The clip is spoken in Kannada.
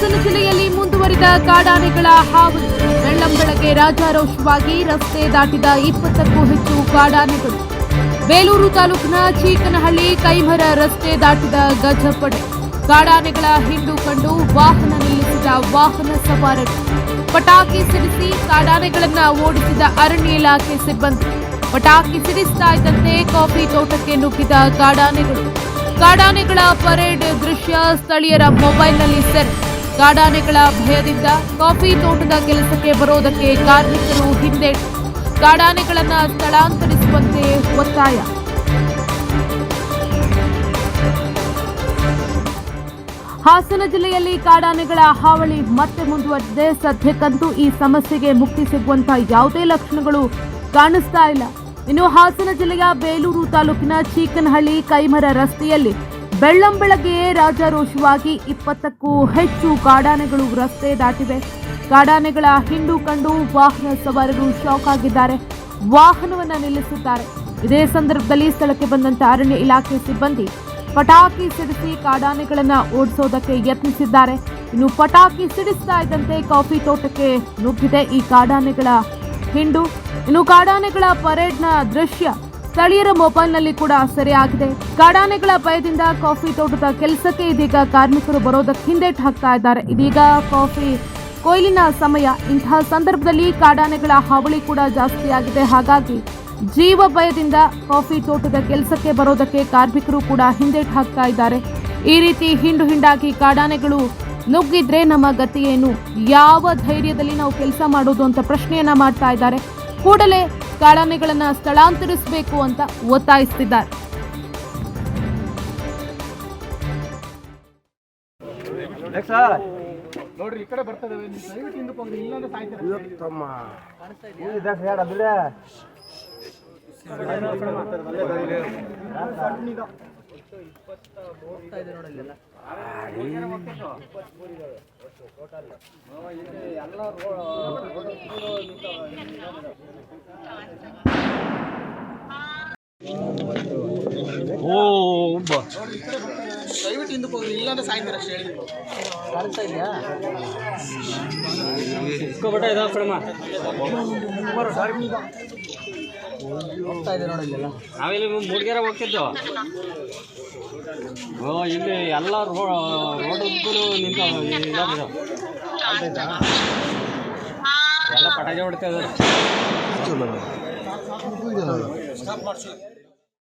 ಹಾಸನ ಜಿಲ್ಲೆಯಲ್ಲಿ ಮುಂದುವರಿದ ಕಾಡಾನೆಗಳ ಹಾವಳಿ. ಬೆಳ್ಳಂಬೆಳಗ್ಗೆ ರಾಜಾರೋಷವಾಗಿ ರಸ್ತೆ ದಾಟಿದ ಇಪ್ಪತ್ತಕ್ಕೂ ಹೆಚ್ಚು ಕಾಡಾನೆಗಳು. ಬೇಲೂರು ತಾಲೂಕಿನ ಚೀಕನಹಳ್ಳಿ ಕೈಮರ ರಸ್ತೆ ದಾಟಿದ ಗಜಪಡೆ. ಕಾಡಾನೆಗಳ ಹಿಂಡು ಕಂಡು ವಾಹನ ನಿಲ್ಲಿಸಿದ ವಾಹನ ಸವಾರರು. ಪಟಾಕಿ ಸಿಡಿಸಿ ಕಾಡಾನೆಗಳನ್ನು ಓಡಿಸಿದ ಅರಣ್ಯ ಇಲಾಖೆ ಸಿಬ್ಬಂದಿ. ಪಟಾಕಿ ಸಿಡಿಸ್ತಾ ಇದ್ದಂತೆ ಕಾಫಿ ತೋಟಕ್ಕೆ ನುಗ್ಗಿದ ಕಾಡಾನೆಗಳು. ಕಾಡಾನೆಗಳ ಪರೇಡ್ ದೃಶ್ಯ ಸ್ಥಳೀಯರ ಮೊಬೈಲ್ನಲ್ಲಿ ಸೆರೆ. ಕಾಡಾನೆಗಳ ಭಯದಿಂದ ಕಾಫಿ ತೋಟದ ಕೆಲಸಕ್ಕೆ ಬರೋದಕ್ಕೆ ಕಾರ್ಮಿಕರು ಹಿಂದೆ. ಕಾಡಾನೆಗಳನ್ನು ಸ್ಥಳಾಂತರಿಸುವಂತೆ ಒತ್ತಾಯ. ಹಾಸನ ಜಿಲ್ಲೆಯಲ್ಲಿ ಕಾಡಾನೆಗಳ ಹಾವಳಿ ಮತ್ತೆ ಮುಂದುವರೆದಿದೆ. ಸದ್ಯಕ್ಕಂತೂ ಈ ಸಮಸ್ಯೆಗೆ ಮುಕ್ತಿ ಸಿಗುವಂತಹ ಯಾವುದೇ ಲಕ್ಷಣಗಳು ಕಾಣಿಸ್ತಾ ಇಲ್ಲ. ಇನ್ನು ಹಾಸನ ಜಿಲ್ಲೆಯ ಬೇಲೂರು ತಾಲೂಕಿನ ಚೀಕನಹಳ್ಳಿ ಕೈಮರ ರಸ್ತೆಯಲ್ಲಿ ಬೆಳ್ಳಂಬೆಳಗ್ಗೆಯೇ ರಾಜಾರೋಷವಾಗಿ ಇಪ್ಪತ್ತಕ್ಕೂ ಹೆಚ್ಚು ಕಾಡಾನೆಗಳು ರಸ್ತೆ ದಾಟಿವೆ. ಕಾಡಾನೆಗಳ ಹಿಂಡು ಕಂಡು ವಾಹನ ಸವಾರರು ಶಾಕ್ ಆಗಿದ್ದಾರೆ. ವಾಹನವನ್ನು ನಿಲ್ಲಿಸುತ್ತಾರೆ. ಇದೇ ಸಂದರ್ಭದಲ್ಲಿ ಸ್ಥಳಕ್ಕೆ ಬಂದಂತ ಅರಣ್ಯ ಇಲಾಖೆ ಸಿಬ್ಬಂದಿ ಪಟಾಕಿ ಸಿಡಿಸಿ ಕಾಡಾನೆಗಳನ್ನು ಓಡಿಸೋದಕ್ಕೆ ಯತ್ನಿಸಿದ್ದಾರೆ. ಇನ್ನು ಪಟಾಕಿ ಸಿಡಿಸ್ತಾ ಇದ್ದಂತೆ ಕಾಫಿ ತೋಟಕ್ಕೆ ನುಗ್ಗಿದೆ ಈ ಕಾಡಾನೆಗಳ ಹಿಂಡು. ಇನ್ನು ಕಾಡಾನೆಗಳ ಪರೇಡ್ನ ದೃಶ್ಯ ಸ್ಥಳೀಯರ ಮೊಬೈಲ್ನಲ್ಲಿ ಕೂಡ ಸೆರೆಯಾಗಿದೆ. ಕಾಡಾನೆಗಳ ಭಯದಿಂದ ಕಾಫಿ ತೋಟದ ಕೆಲಸಕ್ಕೆ ಇದೀಗ ಕಾರ್ಮಿಕರು ಬರೋದಕ್ಕೆ ಹಿಂದೇಟು ಹಾಕ್ತಾ ಇದ್ದಾರೆ. ಇದೀಗ ಕಾಫಿ ಕೊಯ್ಲಿನ ಸಮಯ. ಇಂತಹ ಸಂದರ್ಭದಲ್ಲಿ ಕಾಡಾನೆಗಳ ಹಾವಳಿ ಕೂಡ ಜಾಸ್ತಿಯಾಗಿದೆ. ಹಾಗಾಗಿ ಜೀವ ಭಯದಿಂದ ಕಾಫಿ ತೋಟದ ಕೆಲಸಕ್ಕೆ ಬರೋದಕ್ಕೆ ಕಾರ್ಮಿಕರು ಕೂಡ ಹಿಂದೇಟು ಹಾಕ್ತಾ ಇದ್ದಾರೆ. ಈ ರೀತಿ ಹಿಂಡು ಹಿಂಡಾಗಿ ಕಾಡಾನೆಗಳು ನುಗ್ಗಿದ್ರೆ ನಮ್ಮ ಗತಿ ಏನು? ಯಾವ ಧೈರ್ಯದಲ್ಲಿ ನಾವು ಕೆಲಸ ಮಾಡೋದು ಅಂತ ಪ್ರಶ್ನೆಯನ್ನ ಮಾಡ್ತಾ ಇದ್ದಾರೆ. ಕೂಡಲೇ ಕಾಡಾನೆಗಳನ್ನ ಸ್ಥಳಾಂತರಿಸಬೇಕು ಅಂತ ಒತ್ತಾಯಿಸುತ್ತಿದ್ದಾರೆ ನೋಡ್ರಿ ಈ ಕಡೆ ಬರ್ತದೆ. ನೀವು ದಯವಿಟ್ಟು ಹಿಂದಕ್ಕೆ ಹೋಗ್ರಿ ಇಲ್ಲಾಂದ್ರೆ ಸಾಯ್ತೀರ. ತಮ್ಮ. ಇದಕ್ಕೆ ಹೇಳ ಬಿಡ್ರೆ ದಯವಿಟ್ಟು ಹಿಂದಕ್ಕೆ ಹೋಗ್ರಿ. ಇಲ್ಲಾಂದ್ರೆ ಸಾಯ್ತೀರ ಅಷ್ಟೇ ಹೇಳಿ. ನಾವಿಲ್ಲಿ ಮೂಡಿಗೆರೆ ಹೋಗ್ತಿದ್ದೋ? ಓ ಇಲ್ಲಿ ಎಲ್ಲ ರೋ ರೋಡ್ ಉದ್ದಲು ನಿಂತ ಇದಾಗಿದೆ ಎಲ್ಲ ಪಟಾಕಿ ಹೊಡ್ತಾ ಇದ್ದಾರೆ